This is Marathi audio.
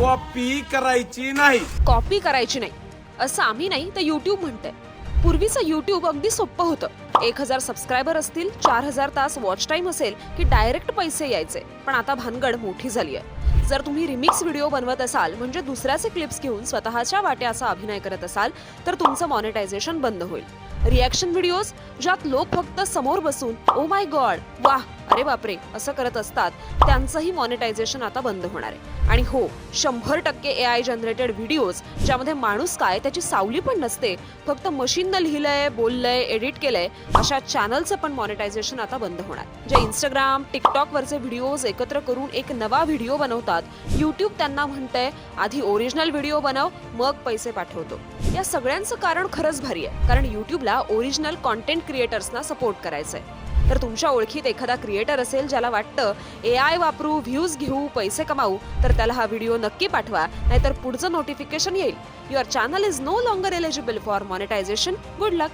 कॉपी करायची नाही. कॉपी करायची नाही. असं आम्ही नाही तर युट्यूब म्हणतंय. पूर्वीचं युट्यूब अगदी सोपं होतं. एक हजार सबस्क्रायबर असतील चार हजार तास वॉच टाईम असेल की डायरेक्ट पैसे यायचे. पण आता भानगड मोठी झाली आहे. जर तुम्ही रिमिक्स व्हिडिओ बनवत असाल म्हणजे दुसऱ्याचे क्लिप्स घेऊन स्वतःच्या वाट्याचा अभिनय करत असाल तर तुमचं मॉनिटायझेशन बंद होईल. रिॲक्शन व्हिडिओज ज्यात लोक फक्त समोर बसून ओ माय गॉड वाह अरे बापरे असं करत असतात त्यांचंही मॉनिटायझेशन आता बंद होणार आहे. आणि हो शंभर टक्के ए आय जनरेटेड व्हिडिओज ज्यामध्ये माणूस काय त्याची सावली पण नसते. फक्त मशीननं लिहिलंय बोललंय एडिट केलंय अशा चॅनलचं पण मॉनिटायझेशन आता बंद होणार. जे इंस्टाग्राम टिकटॉक वरचे व्हिडिओज एकत्र करून एक नवा व्हिडिओ बनवतात युट्यूब त्यांना म्हणतंय आधी ओरिजिनल व्हिडिओ बनव मग पैसे पाठवतो. या सगळ्यांचं कारण खरंच भारी आहे. कारण युट्यूबला ओरिजिनल कॉन्टेंट क्रिएटर्सना सपोर्ट करायचंय. तर तुमच्या ओळखीत एखादा क्रिएटर असेल ज्याला वाटतं ए आय वापरू व्ह्यूज घेऊ पैसे कमावू तर त्याला हा व्हिडिओ नक्की पाठवा. नाहीतर पुढचं नोटिफिकेशन येईल. Your channel is no longer eligible for monetization good luck